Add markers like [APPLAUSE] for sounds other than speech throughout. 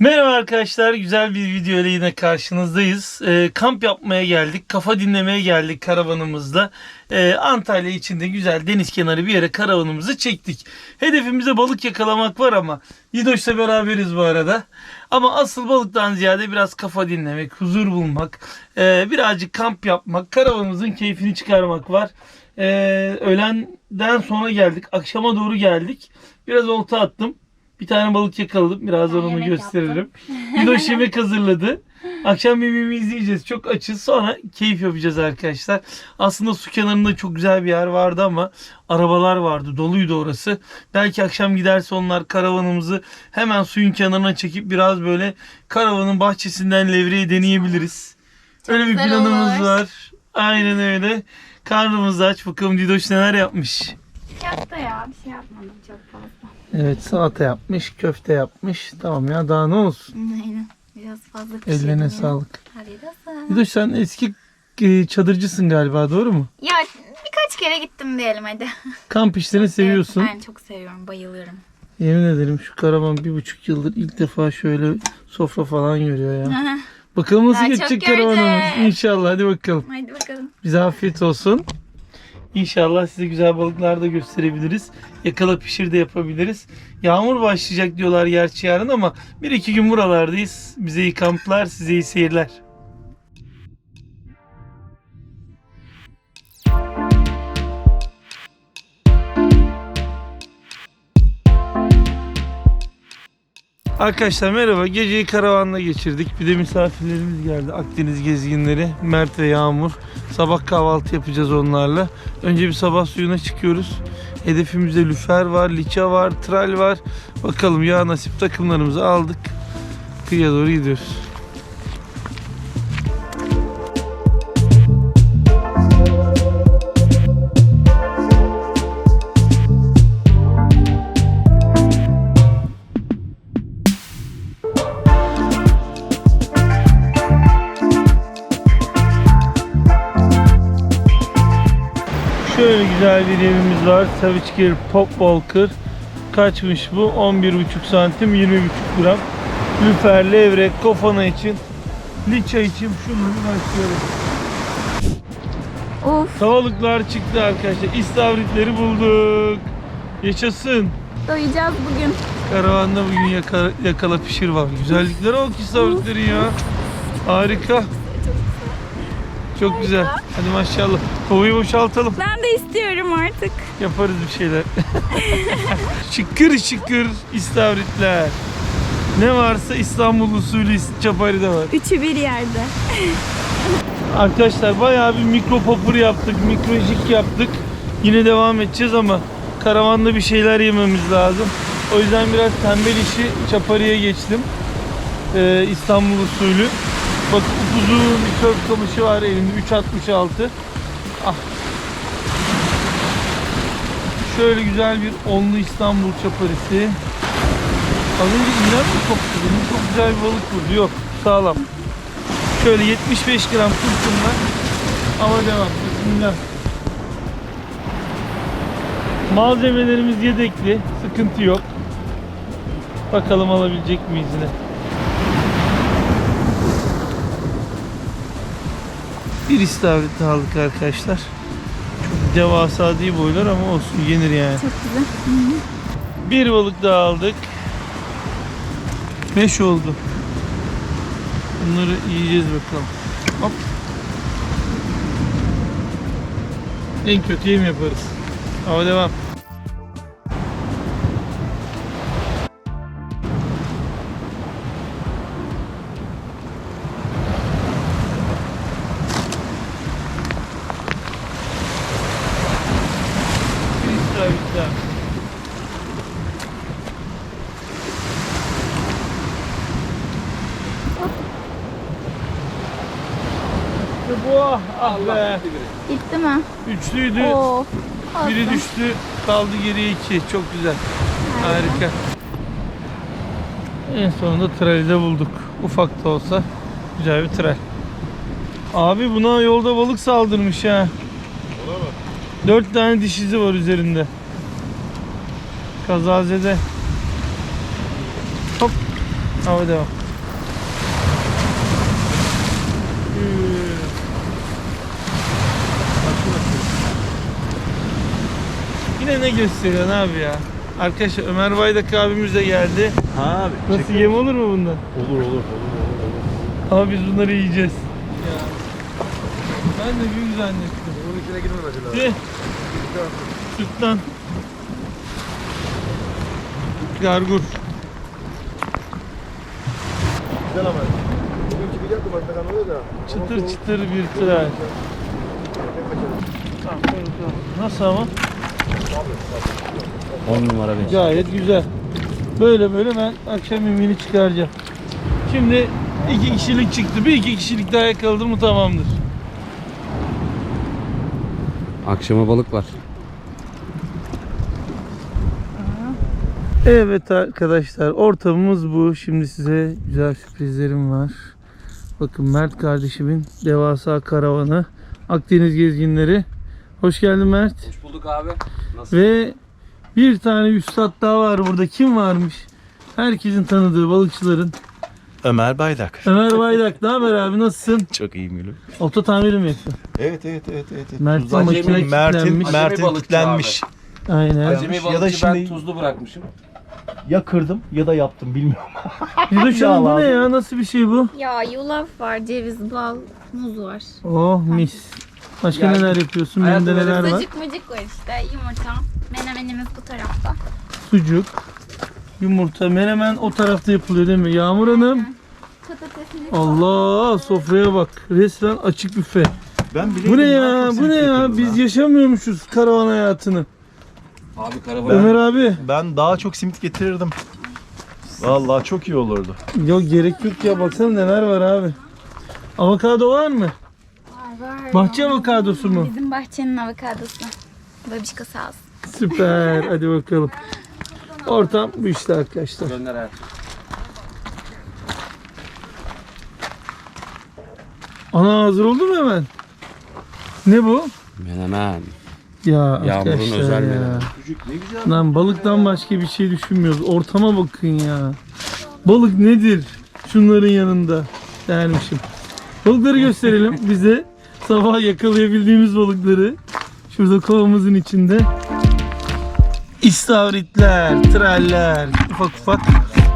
Merhaba arkadaşlar, güzel bir video ile yine karşınızdayız. Ee, kamp yapmaya geldik, kafa dinlemeye geldik karavanımızla. Ee, Antalya içinde güzel deniz kenarı bir yere karavanımızı çektik. Hedefimize balık yakalamak var ama Yidoş'la beraberiz bu arada. Ama asıl balıktan ziyade biraz kafa dinlemek, huzur bulmak, e, birazcık kamp yapmak, karavanımızın keyfini çıkarmak var. Ee, öğlenden sonra geldik, akşama doğru geldik. Biraz olta attım. Bir tane balık yakaladım. Birazdan onu gösteririm. Miloş [LAUGHS] yemek hazırladı. Akşam yemeğimi izleyeceğiz. Çok açız. Sonra keyif yapacağız arkadaşlar. Aslında su kenarında çok güzel bir yer vardı ama arabalar vardı. Doluydu orası. Belki akşam giderse onlar karavanımızı hemen suyun kenarına çekip biraz böyle karavanın bahçesinden levreyi deneyebiliriz. Öyle bir planımız olur. var. Aynen öyle. Karnımız aç. Bakalım Didoş neler yapmış. Yaptı ya bir şey yapmadım çok fazla. Evet salata yapmış, köfte yapmış. Tamam ya daha ne olsun. Aynen. Biraz fazla pişirdim Ellerine ya. sağlık. Hadi de sağ. Didoş sen eski e, çadırcısın galiba doğru mu? Ya birkaç kere gittim diyelim hadi. Kamp işlerini seviyorsun. Ben çok seviyorum bayılıyorum. Yemin ederim şu karavan bir buçuk yıldır ilk defa şöyle sofra falan görüyor ya. Bakalım nasıl Daha geçecek karavanımız. İnşallah hadi bakalım. Hadi bakalım. Bize afiyet olsun. İnşallah size güzel balıklar da gösterebiliriz. Yakala pişir de yapabiliriz. Yağmur başlayacak diyorlar gerçi yarın ama bir iki gün buralardayız. Bize iyi kamplar, size iyi seyirler. Arkadaşlar merhaba. Geceyi karavanla geçirdik. Bir de misafirlerimiz geldi. Akdeniz gezginleri Mert ve Yağmur. Sabah kahvaltı yapacağız onlarla. Önce bir sabah suyuna çıkıyoruz. Hedefimizde lüfer var, liça var, tral var. Bakalım ya nasip takımlarımızı aldık. Kıyıya doğru gidiyoruz. Evimiz var. Savage Gear Pop Walker. Kaçmış bu? 11,5 santim 20,5 gram. Lüfer, levrek, kofana için. Liça için şunları başlıyorum. Of Tavalıklar çıktı arkadaşlar. İstavritleri bulduk. Yaşasın. doyacağız bugün. Karavanda bugün yaka- yakala pişir var. Güzelliklere bak istavritlerin ya. Harika. Çok güzel. Hadi maşallah. Kovayı boşaltalım. Ben de istiyorum artık. Yaparız bir şeyler. [LAUGHS] şıkır şıkır istavritler. Ne varsa İstanbul usulü çapari de var. Üçü bir yerde. [LAUGHS] Arkadaşlar bayağı bir mikro popur yaptık, mikro jig yaptık. Yine devam edeceğiz ama karavanda bir şeyler yememiz lazım. O yüzden biraz tembel işi çapariye geçtim. Ee, İstanbul usulü. Bak uzun bir kök kamışı var elimde 3.66. Ah. Şöyle güzel bir onlu İstanbul çaparisi. Az önce iğren mi koptu? Benim çok güzel bir balık vurdu. Yok sağlam. Şöyle 75 gram kurşunla ama devam. Bismillah. Malzemelerimiz yedekli. Sıkıntı yok. Bakalım alabilecek miyiz yine. Bir istavrit aldık arkadaşlar. Çok devasa değil boylar ama olsun yenir yani. Çok güzel. Bir balık daha aldık. Beş oldu. Bunları yiyeceğiz bakalım. Hop. En kötü yem yaparız. Ama devam. Ah, be. Gitti mi? Üçlüydü. Oo. Biri düştü. Kaldı geriye iki. Çok güzel. Harika. En sonunda trali de bulduk. Ufak da olsa güzel bir tral. Abi buna yolda balık saldırmış ha. Dört tane diş izi var üzerinde. Kazazede. Hop. Hava devam. Yine ne gösteriyorsun abi ya? Arkadaşlar Ömer Baydak abimiz de geldi. Ha abi. Nasıl yem olur mu bundan? Olur olur olur. olur. Ama biz bunları yiyeceğiz. Ya. Ben de büyük zannettim. Bunun içine girme mesela. Tüh. Sütten. Gargur. Güzel ama. Bugünkü bir yaptım bak oluyor da. Çıtır çıtır bir tıraş. Tamam, bakalım. Nasıl ama? 10 numara 5. Gayet güzel. Böyle böyle ben akşam ümini çıkaracağım. Şimdi iki kişilik çıktı. Bir iki kişilik daha yakaladım mı tamamdır. Akşama balık var. Evet arkadaşlar ortamımız bu. Şimdi size güzel sürprizlerim var. Bakın Mert kardeşimin devasa karavanı. Akdeniz gezginleri. Hoş geldin Mert. Hoş bulduk abi. Nasıl? Ve bir tane üstad daha var burada. Kim varmış? Herkesin tanıdığı balıkçıların. Ömer Baydak. Ömer Bayrak. Ne haber abi nasılsın? Çok iyi gülüm. Oto tamiri mi yapıyorsun? Evet evet evet evet. Mert'in makine Mert'in kilitlenmiş. Mert'in kilitlenmiş. Aynen. Acemi Ya balıkçı da ben şimdi- tuzlu bırakmışım. Ya kırdım ya da yaptım bilmiyorum. Ya bu ne ya? Nasıl bir şey bu? Ya yulaf var, ceviz, bal, muz var. Oh mis. Başka Yani neler yapıyorsun? hayatım Bende öyle neler var? Sucuk mucuk var işte, yumurta. Menemenimiz bu tarafta. Sucuk, yumurta, menemen o tarafta yapılıyor değil mi? Yağmur Hanım. Patatesimiz Allah sofraya bak. Resmen açık büfe. Ben Bu ne ya? Bu ne ya? Biz yaşamıyormuşuz karavan hayatını. Abi karavan. Ömer abi. Ben daha çok simit getirirdim. Vallahi çok iyi olurdu. Yok gerek yok ya. Baksana neler var abi. Avokado var mı? Var. Bahçe avokadosu mu? Bizim bahçenin avokadosu. Babişka sağ olsun. Süper. Hadi bakalım. Ortam bu işte arkadaşlar. Gönder hayatım. Ana hazır oldu mu hemen? Ne bu? Menemen. Ya Yağmur'un arkadaşlar özel ya. menü. Lan balıktan başka bir şey düşünmüyoruz. Ortama bakın ya. Balık nedir? Şunların yanında dermişim. Balıkları gösterelim bize. Sabah yakalayabildiğimiz balıkları. Şurada kovamızın içinde. İstavritler, traller, ufak ufak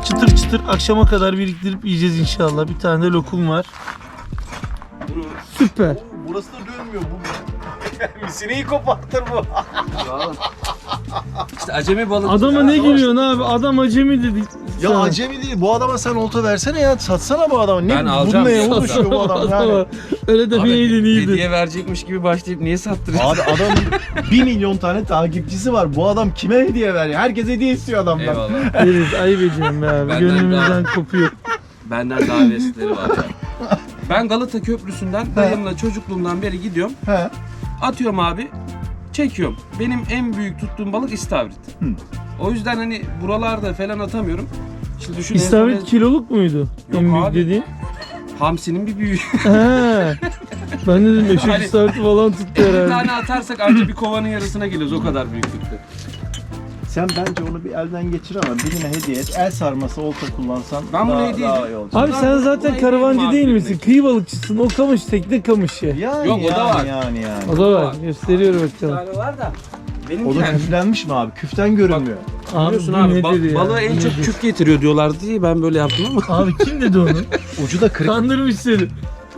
çıtır çıtır akşama kadar biriktirip yiyeceğiz inşallah. Bir tane de lokum var. Süper. Burası da dönmüyor bu. [LAUGHS] Sineği kopartır bu. İşte acemi balıkçı. Adama ne gülüyorsun abi? Adam acemi dedik. Ya sana. acemi değil. Bu adama sen olta versene ya. Satsana bu adama. Ne, Ben alacağım. Bu neye Satsana uğraşıyor bu adam yani? Öyle de bir iyiydi. hediye verecekmiş gibi başlayıp niye sattırıyorsun? Abi adamın 1 milyon tane takipçisi var. Bu adam kime hediye veriyor? Herkes hediye istiyor adamdan. Eyvallah. Deniz ayıp ediyorum abi. Benden Gönlümüzden kopuyor. Benden daha heveslileri var ya. Ben Galata Köprüsü'nden dayımla çocukluğumdan beri gidiyorum. He. Atıyorum abi. Çekiyorum. Benim en büyük tuttuğum balık istavrit. Hı. O yüzden hani buralarda falan atamıyorum. Şimdi düşün en İstavrit son- kiloluk muydu? en büyük abi. dediğin. Hamsinin bir büyüğü. He. Ben dedim eşek Hani- istavriti falan tuttu 50 herhalde. tane atarsak ancak bir kovanın yarısına geliyoruz. O kadar büyüklükte. Sen bence onu bir elden geçir ama birine hediye et. El sarması olta kullansan Ben bunu daha, hediye daha edeyim. iyi olacak. Abi sen zaten karavancı değil mi misin? Kıyı balıkçısın. O kamış tekne kamışı. Yani, Yok, o da yani, var. Yani yani. O da var. var. Gösteriyor Bir bakalım. tane var da. Benim O da yani. küflenmiş mi abi? Küften görünmüyor. Abi Biliyorsun bu abi nedir ba- ya? balığı en Bu çok nedir? küf getiriyor diyorlardı diye ben böyle yaptım ama. Abi kim dedi onu? [LAUGHS] Ucu da kırık. Kandırmış seni.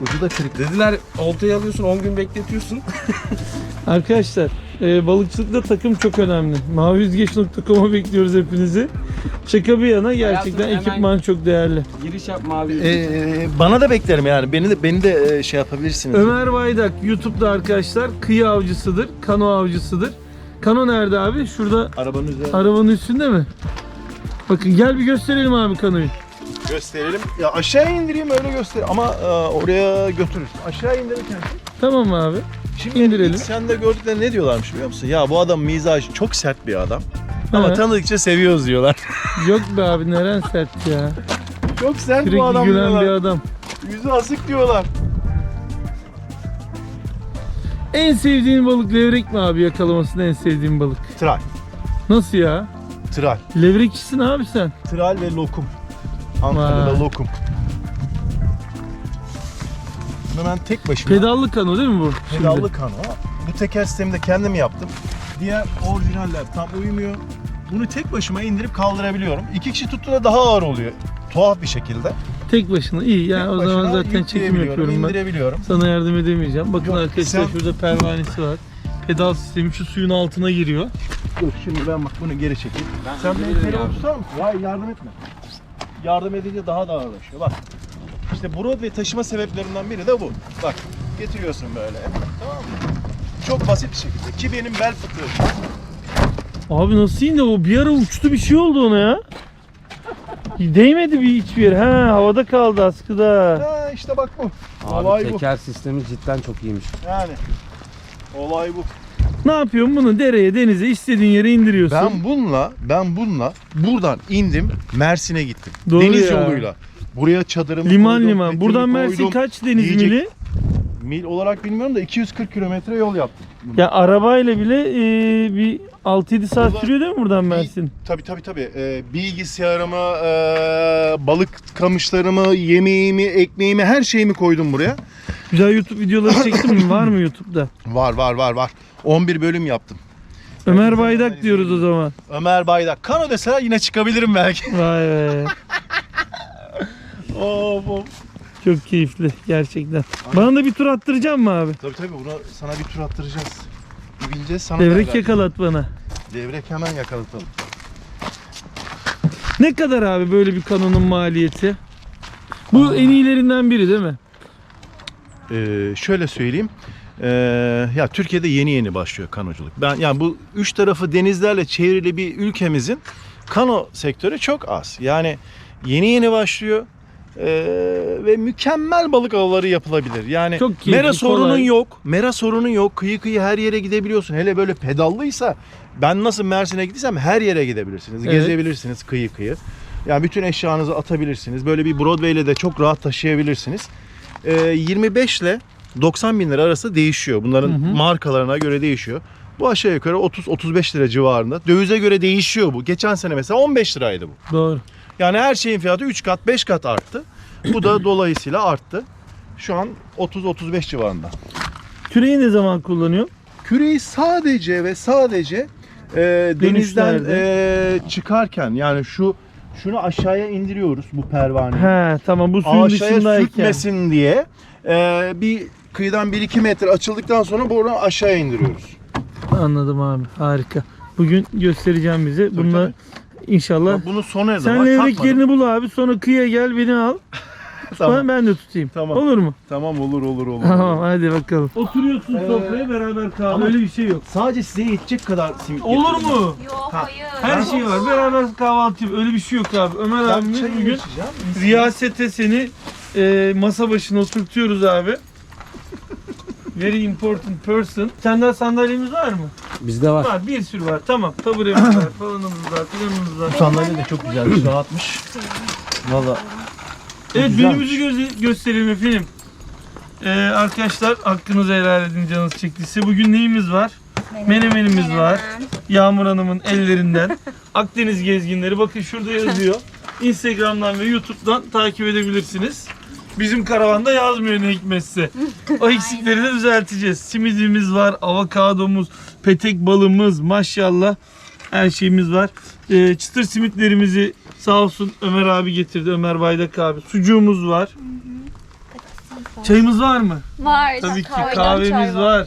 Ucu da kırık. Dediler oltayı alıyorsun 10 gün bekletiyorsun. [LAUGHS] Arkadaşlar e, balıkçılıkta takım çok önemli. Maviyüzgeç.com'a bekliyoruz hepinizi. Şaka bir yana gerçekten hemen- ekipman çok değerli. Giriş yap mavi. Ee, bana da beklerim yani. Beni de beni de e, şey yapabilirsiniz. Ömer Baydak YouTube'da arkadaşlar kıyı avcısıdır, kano avcısıdır. Kano nerede abi? Şurada Arabanın üzerine arabanın üstünde mi? Bakın gel bir gösterelim abi kanoyu. gösterelim. Ya aşağı indireyim öyle göster. Ama e, oraya götürürüz. Aşağı indirirken. Tamam abi. Şimdi İndirelim. sen de gördüklerinde ne diyorlarmış biliyor musun? Ya bu adam mizacı çok sert bir adam. Ama He. tanıdıkça seviyoruz diyorlar. [LAUGHS] Yok be abi neren sert ya. çok sert bu Sürekli adam gülen bir diyorlar. adam. Yüzü asık diyorlar. En sevdiğin balık levrek mi abi yakalamasını en sevdiğin balık? Tral. Nasıl ya? Tral. Levrekçisin abi sen. Tral ve lokum. Antalya'da Vay. lokum. Bunu ben tek başıma Pedallı kano değil mi bu? şimdi? pedallı kano. Bu teker sistemi de kendim yaptım. Diğer orijinaller tam uymuyor. Bunu tek başıma indirip kaldırabiliyorum. İki kişi tuttuğunda daha ağır oluyor. Tuhaf bir şekilde. Tek başına iyi. Yani Tek o zaman zaten çekim yapıyorum ben. Sana yardım edemeyeceğim. Bakın Yok, arkadaşlar sen- şurada pervanesi var. Pedal sistemi şu suyun altına giriyor. Dur şimdi ben bak bunu geri çekeyim. Sen benim indiririm telefonu abi. tutar mısın? Hayır yardım etme. Yardım edince daha da ağırlaşıyor. Bak. İşte Broadway taşıma sebeplerinden biri de bu. Bak getiriyorsun böyle. Tamam mı? Çok basit bir şekilde. Ki benim bel fıtığı. Abi nasıl indi o? Bir ara uçtu bir şey oldu ona ya. Değmedi bir hiçbir yer. Ha havada kaldı askıda. Ha işte bak bu. Abi Olay bu. teker sistemi cidden çok iyiymiş. Yani. Olay bu. Ne yapıyorsun bunu? Dereye, denize istediğin yere indiriyorsun. Ben bununla, ben bununla buradan indim Mersin'e gittim. Doğru Deniz ya. yoluyla. Buraya çadırımı liman koydum, liman. petimi Buradan Mersin koydum. kaç deniz yiyecek- mili? Mil olarak bilmiyorum da 240 kilometre yol yaptım. Ya arabayla bile e, bir 6-7 saat Buradan- sürüyor değil mi buradan Mersin? Tabii tabii tabii. Ee, bilgisayarımı, ee, balık kamışlarımı, yemeğimi, ekmeğimi, her şeyimi koydum buraya. Güzel YouTube videoları çektin mi? Var mı YouTube'da? [COUGHS] Var var var var. 11 bölüm yaptım. Ömer Baydak diyoruz o zaman. Ömer Baydak. Kano deseler yine çıkabilirim belki. Vay be. [LAUGHS] of of. Çok keyifli gerçekten. Bana da bir tur attıracak mı abi? Tabii tabii buna sana bir tur attıracağız. Bir bineceğiz sana Devrek yakalat bana. Devrek hemen yakalatalım. Ne kadar abi böyle bir kanonun maliyeti? Bu en iyilerinden biri değil mi? Ee, şöyle söyleyeyim. Ee, ya Türkiye'de yeni yeni başlıyor kanoculuk. Ben yani bu üç tarafı denizlerle çevrili bir ülkemizin kano sektörü çok az. Yani yeni yeni başlıyor. Ee, ve mükemmel balık avları yapılabilir. Yani Çok keyifli, mera sorunun kolay. yok. Mera sorunun yok. Kıyı kıyı her yere gidebiliyorsun. Hele böyle pedallıysa ben nasıl Mersin'e gittiysem her yere gidebilirsiniz. Evet. Gezebilirsiniz kıyı kıyı. Yani bütün eşyanızı atabilirsiniz. Böyle bir Broadway ile de çok rahat taşıyabilirsiniz. Ee, 25 ile 90 bin lira arası değişiyor. Bunların Hı hı. markalarına göre değişiyor. Bu aşağı yukarı 30-35 lira civarında. Dövize göre değişiyor bu. Geçen sene mesela 15 liraydı bu. Doğru. Yani her şeyin fiyatı 3 kat 5 kat arttı. Bu da [CLEARS THROAT] dolayısıyla arttı. Şu an 30-35 civarında. Küreği ne zaman kullanıyor? Küreyi sadece ve sadece e, denizden e, çıkarken yani şu şunu aşağıya indiriyoruz bu pervaneyi. He tamam bu suyun aşağıya dışındayken. sürtmesin diye e, bir kıyıdan 1-2 metre açıldıktan sonra buradan aşağıya indiriyoruz. Anladım abi harika. Bugün göstereceğim bize. Bunlar inşallah. Bak Bunu son elde Sen levrek yerini bul abi sonra kıyıya gel beni al. [LAUGHS] Tamam. Ben, ben de tutayım. Tamam. Olur mu? Tamam olur olur olur. Tamam hadi bakalım. Oturuyorsun Ee, sofraya beraber kahve ama- öyle bir şey yok. Sadece size yetecek kadar simit Olur mu? Yok Ha. hayır. Her şey var. Beraber kahvaltı yap. Öyle bir şey yok abi. Ömer Ben abimiz bugün riyasete seni e, masa başına oturtuyoruz abi. Very important person. Senden sandalyemiz var mı? Bizde var. Var. Bir sürü var. Tamam. Taburemiz var. [LAUGHS] Falanımız var. Filanımız var. Bu sandalye de çok güzelmiş, rahatmış. Valla Evet Güzelmiş. menümüzü göze- gösterelim efendim. Ee, arkadaşlar hakkınızı helal edin canınız çektiyse. Bugün neyimiz var? Menemenimiz var. Yağmur Hanım'ın [LAUGHS] ellerinden. Akdeniz gezginleri. Bakın şurada yazıyor. [LAUGHS] Instagram'dan ve YouTube'dan takip edebilirsiniz. Bizim karavanda yazmıyor ne hikmetse. [LAUGHS] O eksikleri de düzelteceğiz. Simidimiz var, avokadomuz, petek balımız maşallah her şeyimiz var. Ee, çıtır simitlerimizi sağ olsun Ömer abi getirdi. Ömer Baydak abi. Sucuğumuz var. Çayımız var mı? Var. Tabii ki Kahveden kahvemiz çay var.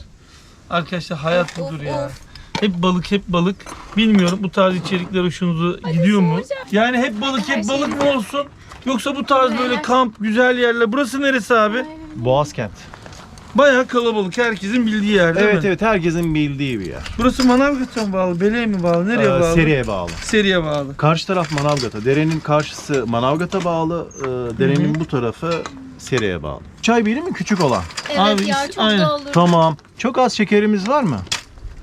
Arkadaşlar hayat budur ya. Hep balık hep balık. Bilmiyorum bu tarz içerikler hoşunuza gidiyor mu? Yani hep balık hep balık mı olsun? Yoksa bu tarz böyle Evet. kamp güzel yerler. Burası neresi abi? Boğazkent. Bayağı kalabalık. Herkesin bildiği yer değil Evet mi? evet herkesin bildiği bir yer. Burası Manavgat'a mı bağlı? Bele'ye mi bağlı? Nereye Ee, bağlı? Seriye bağlı. Seriye bağlı. Karşı taraf Manavgat'a. Derenin karşısı Manavgat'a bağlı. e, derenin bu tarafı Seriye bağlı. Çay biri mi küçük olan? Evet Abi, ya çok aynen. da olur. Tamam. Çok az şekerimiz var mı?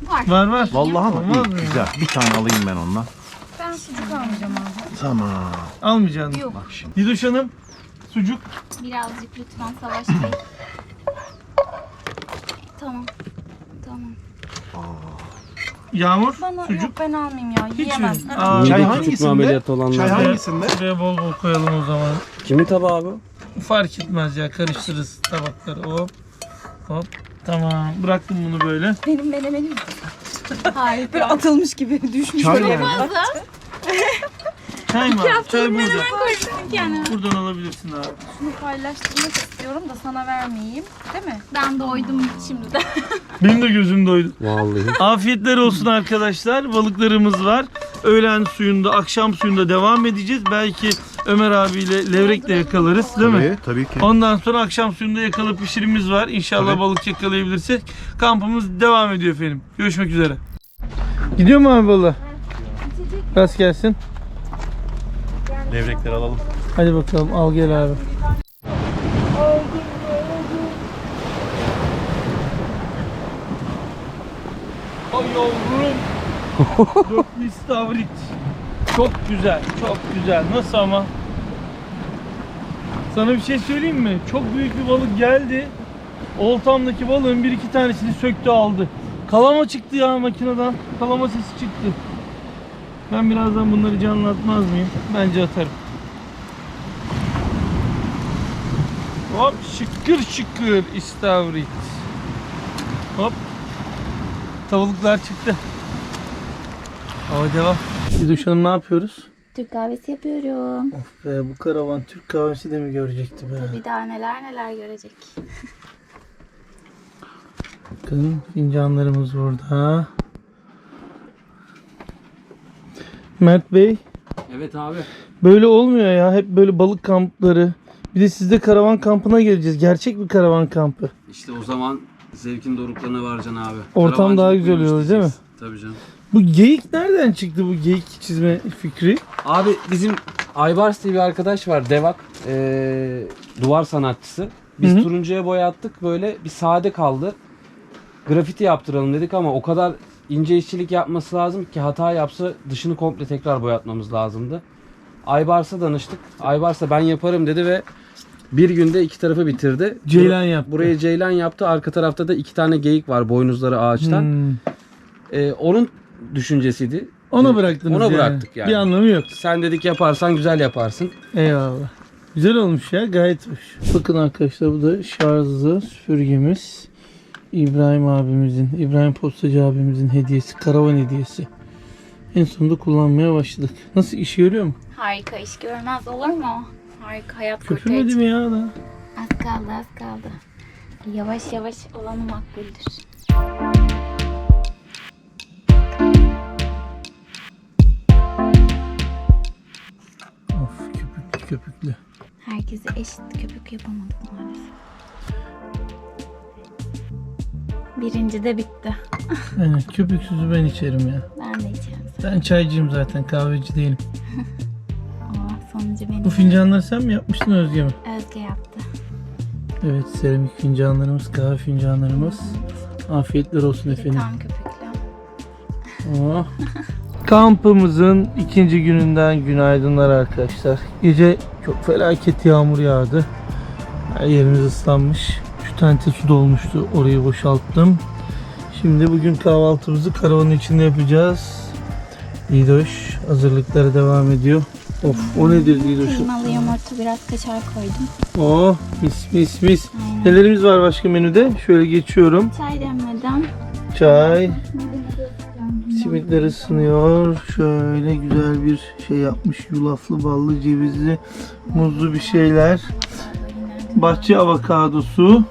Var. Var var. Vallahi ama Olmaz iyi, mı güzel. Bir tane alayım ben ondan. Ben sucuk almayacağım abi. Tamam. Almayacaksın. Yok. Bak şimdi. Didoş Hanım sucuk. Birazcık lütfen Savaş Bey. tamam. Tamam. Yağmur, Bana sucuk. yok ben almayayım ya. Hiç Yiyemem. mi? Evet. Aa, Çay Mide hangisinde? küçültme ameliyatı olanlar. Çay Evet. hangisinde? Buraya bol bol koyalım o zaman. Kimin tabağı abi? Fark etmez ya karıştırırız tabakları. Hop. Hop. Tamam. Bıraktım bunu böyle. Benim menemenim. [LAUGHS] Harika. Böyle atılmış gibi düşmüş. Çay böyle. mı? [LAUGHS] Çay mı? abi? Çay burada. koymuşsun kendine. Buradan alabilirsin abi. Şunu paylaştırmak istiyorum da sana vermeyeyim. Değil mi? Ben doydum şimdiden. [LAUGHS] Benim de gözüm doydu. Vallahi. Afiyetler olsun arkadaşlar. Balıklarımız var. Öğlen suyunda, akşam suyunda devam edeceğiz. Belki Ömer abiyle levrek de yakalarız değil mi? Tabii, tabii ki. Ondan sonra akşam suyunda yakalı pişirimiz var. İnşallah Tabii. balık yakalayabilirsek kampımız devam ediyor efendim. Görüşmek üzere. Gidiyor mu abi balığa? Rast gelsin. Levrekleri alalım. Hadi bakalım al gel abi. Ay yavrum. [LAUGHS] Dörtlü istavrit. Çok güzel, çok güzel. Nasıl ama? Sana bir şey söyleyeyim mi? Çok büyük bir balık geldi. Oltamdaki balığın bir iki tanesini söktü aldı. Kalama çıktı ya makineden. Kalama sesi çıktı. Ben birazdan bunları canlı atmaz mıyım? Bence atarım. Hop şıkır şıkır istavrit. Hop. Tavuklar çıktı. Hava devam. Didoş Hanım ne yapıyoruz? Türk kahvesi yapıyorum. Of be bu karavan Türk kahvesi de mi görecekti be? Bir daha neler neler görecek. [LAUGHS] Bakın fincanlarımız burada. Mert Bey Evet abi. böyle olmuyor ya hep böyle balık kampları. Bir de sizde karavan kampına geleceğiz. Gerçek bir karavan kampı. İşte o zaman zevkin doruklarına varacaksın abi. Ortam daha güzel oluyor, değil mi? Tabii canım. Bu geyik nereden çıktı bu geyik çizme fikri? Abi bizim Aybars diye bir arkadaş var Devak ee, duvar sanatçısı. Biz Hı hı. turuncuya boya attık böyle bir sade kaldı. Grafiti yaptıralım dedik ama o kadar ince işçilik yapması lazım ki hata yapsa dışını komple tekrar boyatmamız lazımdı. Aybars'a danıştık. Aybars da ben yaparım dedi ve bir günde iki tarafı bitirdi. Ceylan yaptı. Buraya ceylan yaptı. Arka tarafta da iki tane geyik var boynuzları ağaçtan. Hmm. Ee, onun düşüncesiydi. Ona bıraktınız Ona yani. bıraktık yani. Bir anlamı yok. Sen dedik yaparsan güzel yaparsın. Eyvallah. Güzel olmuş ya gayet hoş. Bakın arkadaşlar bu da şarjlı süpürgemiz. İbrahim abimizin, İbrahim Postacı abimizin hediyesi, karavan hediyesi. En sonunda kullanmaya başladık. Nasıl işe yarıyor mu? Harika iş görmez olur mu? Harika hayat. Köpürmedi mi ya da? Az kaldı az kaldı. Yavaş yavaş olanı makbuldür. Of köpüklü köpüklü. Herkese eşit köpük yapamadık maalesef. Birinci de bitti. [LAUGHS] Aynen köpüksüzü ben içerim ya. Ben de içerim. Ben çaycıyım zaten kahveci değilim. Aa, sonucu benim. Bu fincanları sen mi yapmıştın Özge mi? Özge yaptı. Evet seramik fincanlarımız, kahve fincanlarımız. Afiyetler olsun efendim. tam köpüklü. Oh. [LAUGHS] Kampımızın ikinci gününden günaydınlar arkadaşlar. Gece çok felaket yağmur yağdı. Her yerimiz ıslanmış. Tane su dolmuştu. Orayı boşalttım. Şimdi bugün kahvaltımızı karavanın içinde yapacağız. Lidoş hazırlıkları devam ediyor. Of o nedir Lidoş'um? Kıymalı yumurta biraz kaşar koydum. Oh mis mis mis. Aynen. Nelerimiz var başka menüde? Şöyle geçiyorum. Çay demledim. Çay. Simitler ısınıyor. Şöyle güzel bir şey yapmış. Yulaflı, ballı, cevizli, muzlu bir şeyler. Bahçe avokadosu.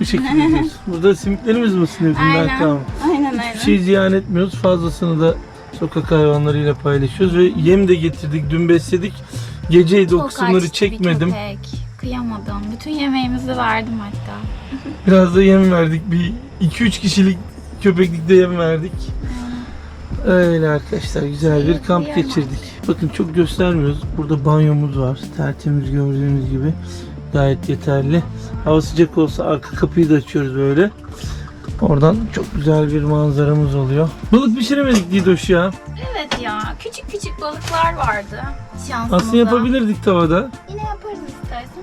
Bu şekilde yiyoruz. [LAUGHS] Burada simitlerimiz mi ısınıyor? Bunlar Aynen. Tamam. Aynen Hiçbir aynen. şey ziyan etmiyoruz. Fazlasını da sokak hayvanlarıyla paylaşıyoruz. Ve yem de getirdik. Dün besledik. Geceydi o Çok kısımları açtı bir çekmedim. köpek. Kıyamadım. Bütün yemeğimizi verdim hatta. [LAUGHS] Biraz da yem verdik. Bir 2-3 kişilik köpeklikte yem verdik. Öyle arkadaşlar güzel bir kamp Yiyemem. geçirdik. Bakın çok göstermiyoruz. Burada banyomuz var. Tertemiz gördüğünüz gibi. Gayet yeterli. Hava sıcak olsa arka kapıyı da açıyoruz böyle. Oradan çok güzel bir manzaramız oluyor. Balık pişiremedik Didoş ya. Evet ya. Küçük küçük balıklar vardı. Şansımıza. Aslında yapabilirdik tavada. Yine yaparız istersen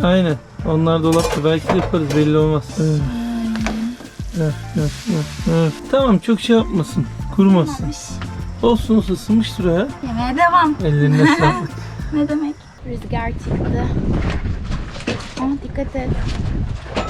ama. Aynen. Onlar dolapta belki de yaparız belli olmaz. Evet. Öf, öf, öf. Tamam çok şey yapmasın. Kurumasın. Olmamış. Olsun olsun ısınmıştır o ya. Yemeğe devam. Ellerine [LAUGHS] sağlık. Ne demek? Rüzgar çıktı. Ama dikkat et.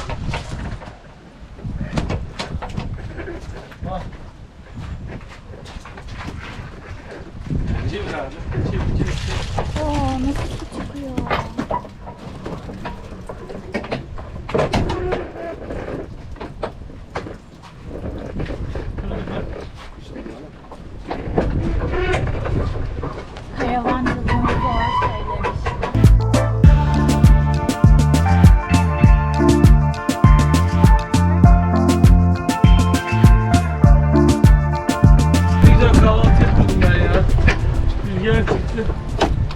Çıktı.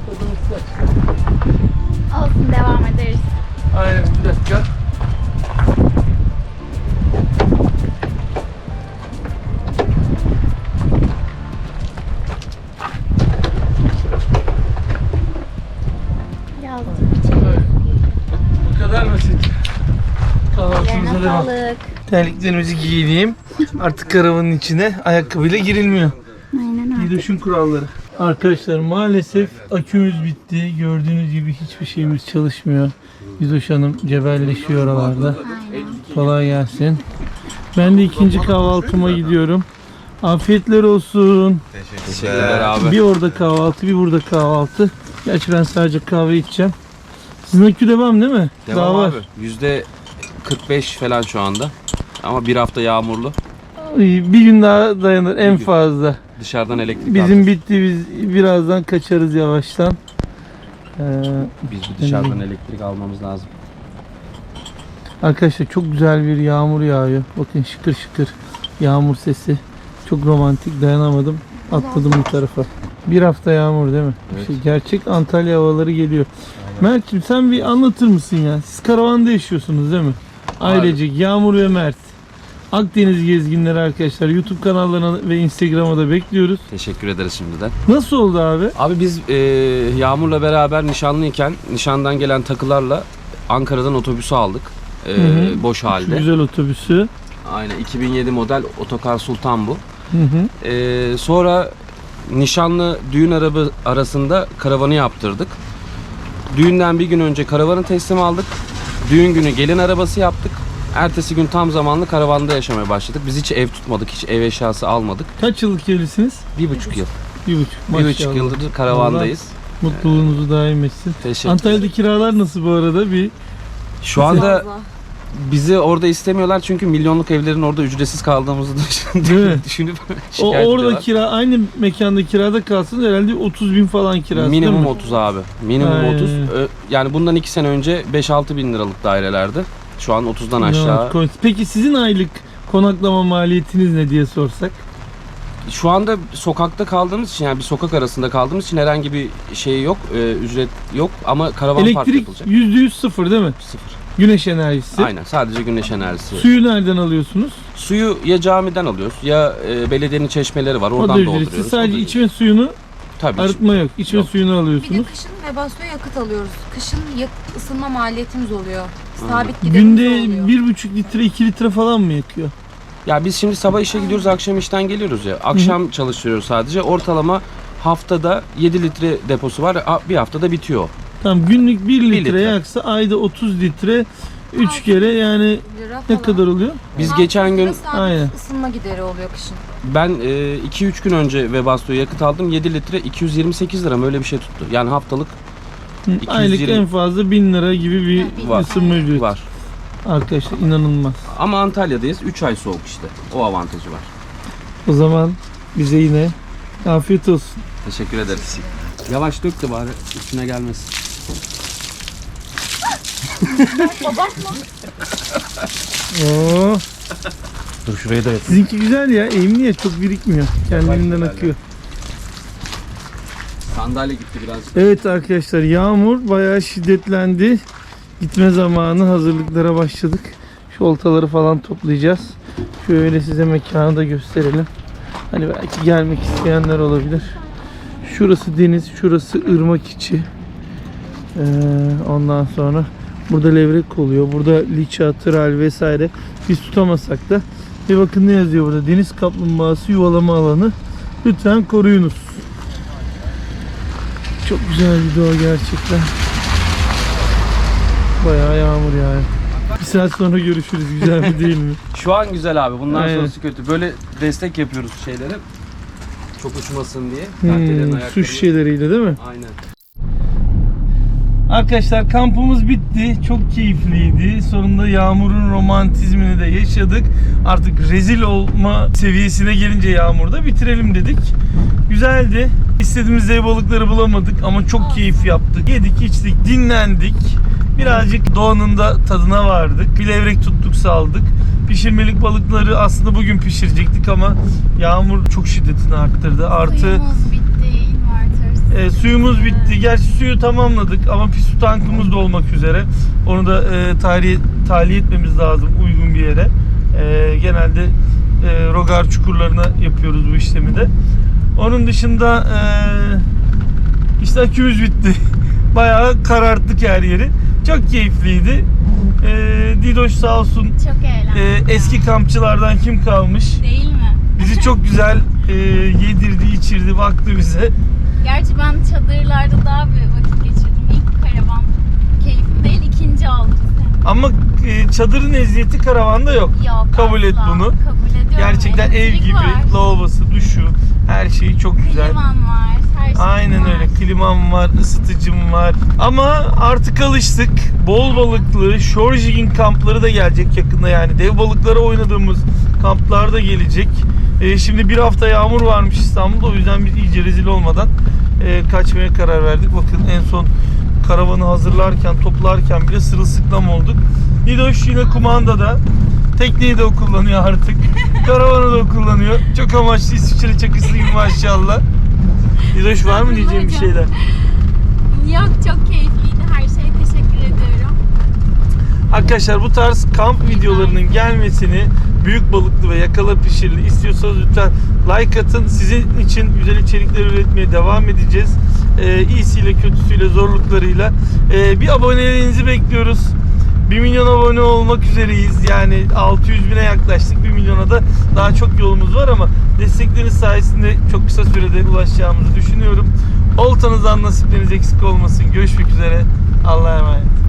Tadımız kaçtı. Olsun devam ederiz. Aynen bir dakika. Devam. sağlık. Terliklerimizi giyineyim. Artık karavanın içine ayakkabıyla girilmiyor. Aynen öyle. Gidoş'un kuralları. Arkadaşlar maalesef akümüz bitti. Gördüğünüz gibi hiçbir şeyimiz çalışmıyor. Gidoş Hanım cebelleşiyor oralarda. Kolay gelsin. Ben de ikinci kahvaltıma gidiyorum. Afiyetler olsun. Teşekkürler abi. Bir orada kahvaltı, bir burada kahvaltı. Gerçi ben sadece kahve içeceğim. Sizin akü devam değil mi? Daha Devam var. abi. Yüzde 45 falan şu anda. Ama bir hafta yağmurlu. Bir gün daha dayanır en gün. fazla. Dışarıdan elektrik Bizim aldık. bitti biz birazdan kaçarız yavaştan. Ee, Biz bir dışarıdan elektrik almamız lazım. arkadaşlar çok güzel bir yağmur yağıyor. Bakın şıkır şıkır yağmur sesi. Çok romantik dayanamadım. Atladım bu tarafa. Bir hafta yağmur değil mi? Evet. Şey, gerçek Antalya havaları geliyor. Mert'ciğim sen bir anlatır mısın ya? Siz karavanda yaşıyorsunuz değil mi? Ailecek Yağmur ve Mert. Akdeniz gezginleri arkadaşlar YouTube kanallarına ve Instagram'a da bekliyoruz. Teşekkür ederiz şimdiden. Nasıl oldu abi? Abi biz e, Yağmur'la beraber nişanlıyken nişandan gelen takılarla Ankara'dan otobüsü aldık. E, Hı hı. boş Şu halde. güzel otobüsü. Aynen 2007 model Otokar Sultan bu. Hı hı. E, sonra nişanlı düğün araba arasında karavanı yaptırdık. Düğünden bir gün önce karavanı teslim aldık. Düğün günü gelin arabası yaptık. Ertesi gün tam zamanlı karavanda yaşamaya başladık. Biz hiç ev tutmadık, hiç ev eşyası almadık. Kaç yıllık evlisiniz? Bir buçuk yıl. Bir buçuk. Bir buçuk yıldır karavandayız. Mutluluğunuzu daim etsin. Teşekkür Antalya'da kiralar nasıl bu arada? Bir Şu anda bizi orada istemiyorlar çünkü milyonluk evlerin orada ücretsiz kaldığımızı [LAUGHS] düşünüp o [LAUGHS] şikayet orada ediyorlar. kira aynı mekanda kirada kalsın herhalde 30 bin falan kirası Minimum değil mi? 30 abi. Minimum Aynen. 30. Ö- Yani bundan 2 sene önce 5-6 bin liralık dairelerdi. Şu an 30'dan aşağı. Komik. Peki sizin aylık konaklama maliyetiniz ne diye sorsak? Şu anda sokakta kaldığımız için yani bir sokak arasında kaldığımız için herhangi bir şey yok. e, ücret yok ama karavan park Elektrik yapılacak. %100 sıfır değil mi? Sıfır. Güneş enerjisi. Aynen sadece güneş enerjisi. Suyu nereden alıyorsunuz? Suyu ya camiden alıyoruz ya e, belediyenin çeşmeleri var O oradan da ücretsiz. dolduruyoruz. O da Sadece ücretsiz. içme suyunu Tabii. arıtma yok. İçme Yok. suyunu Bir de alıyorsunuz. kışın Webasto'ya yakıt alıyoruz. Kışın yak- ısınma maliyetimiz oluyor. Sabit giderimiz Günde bir buçuk litre 2 litre falan mı yakıyor? Ya biz şimdi sabah işe gidiyoruz, akşam işten geliyoruz ya. Akşam çalışıyoruz sadece. Ortalama haftada 7 litre deposu var. Bir haftada bitiyor. Tamam günlük 1 litre, litre. yaksa ayda 30 litre 3 kere yani Lira ne falan. kadar oluyor? Biz Altı geçen gün sabit Aynen. ısınma gideri oluyor kışın. ben 2-3 gün önce Webasto'ya yakıt aldım. 7 litre 228 lira mı öyle bir şey tuttu. Yani haftalık Hı, 220 Aylık en fazla 1000 lira gibi bir Var. ısınma ücreti. var. Arkadaşlar inanılmaz. Ama Antalya'dayız. 3 ay soğuk işte. O avantajı var. O zaman bize yine afiyet olsun. Teşekkür ederiz. Yavaş dök de bari üstüne gelmesin. Oo, Dur şurayı da yapayım. sizinki güzel ya. Eğimli ya çok birikmiyor. Kendiliğinden akıyor. Sandalye gitti birazcık. Evet arkadaşlar yağmur bayağı şiddetlendi. Gitme zamanı hazırlıklara başladık. Şu oltaları falan toplayacağız. Şöyle size mekanı da gösterelim. Hani belki gelmek isteyenler olabilir. Şurası deniz, şurası ırmak içi. Ee, ondan sonra burada levrek oluyor. Burada liça, tral vesaire. Biz tutamasak da Ve bakın ne yazıyor burada. Deniz kaplumbağası yuvalama alanı. Lütfen koruyunuz. Çok güzel bir doğa gerçekten. Bayağı yağmur yani. Bir saat sonra görüşürüz. Güzel mi değil mi? [LAUGHS] Şu an güzel abi. Bundan Aynen. sonrası kötü. Böyle destek yapıyoruz şeylere. Çok uçmasın diye. Hmm, su şişeleriyle değil mi? Aynen. Arkadaşlar kampımız bitti. Çok keyifliydi. Sonunda yağmurun romantizmini de yaşadık. Artık rezil olma seviyesine gelince yağmurda bitirelim dedik. Güzeldi. İstediğimiz ev balıkları bulamadık ama çok keyif yaptık. Yedik, içtik, dinlendik. Birazcık doğanın da tadına vardık. Bir levrek tuttuk, saldık. Pişirmelik balıkları aslında bugün pişirecektik ama yağmur çok şiddetini arttırdı. Artı. E, suyumuz bitti. Gerçi suyu tamamladık ama bir su tankımız da olmak üzere. Onu da e, tahliye, tahliye etmemiz lazım uygun bir yere. E, genelde e, rogar çukurlarına yapıyoruz bu işlemi de. Onun dışında e, işte akümüz bitti. [LAUGHS] Bayağı kararttık her yeri. Çok keyifliydi. E, Didoş sağ olsun Çok eğlendim. e, eski kampçılardan kim kalmış? Değil mi? Bizi çok güzel e, yedirdi, içirdi, baktı bize. Gerçi ben çadırlarda daha bir vakit geçirdim. İlk karavan keyifli değil, ikinci bize. Ama e, çadırın eziyeti karavanda yok. Yok Kabul et asla. bunu. Kabul ediyorum. Gerçekten ev gibi. var. Lavabosu, duşu, her şeyi çok güzel. Kliman var. Her şey Aynen var. öyle. Klimam var, ısıtıcım var. Ama artık alıştık. Bol balıklı, shore jigging kampları da gelecek yakında yani. Dev balıklara oynadığımız kamplar da gelecek. E, şimdi bir hafta yağmur varmış İstanbul'da. O yüzden biz iyice rezil olmadan e, kaçmaya karar verdik. Bakın en son karavanı hazırlarken, toplarken bile sırılsıklam olduk. Nidoş yine kumandada. Tekneyi de o kullanıyor artık. [LAUGHS] Karavanı da o kullanıyor. Çok amaçlı İsviçre çakısı gibi maşallah. Nidoş var mı diyeceğim bir şeyler? Yok çok keyifliydi. Her şeye teşekkür ediyorum. Arkadaşlar bu tarz kamp videolarının gelmesini büyük balıklı ve yakala pişirili istiyorsanız lütfen like atın. Sizin için güzel içerikler üretmeye devam edeceğiz. Ee, iyisiyle kötüsüyle zorluklarıyla. Ee, bir aboneliğinizi bekliyoruz. 1 milyon abone olmak üzereyiz. Yani 600 bine yaklaştık. 1 milyona da daha çok yolumuz var ama destekleriniz sayesinde çok kısa sürede ulaşacağımızı düşünüyorum. Oltanızdan nasipleriniz eksik olmasın. Görüşmek üzere. Allah'a emanet.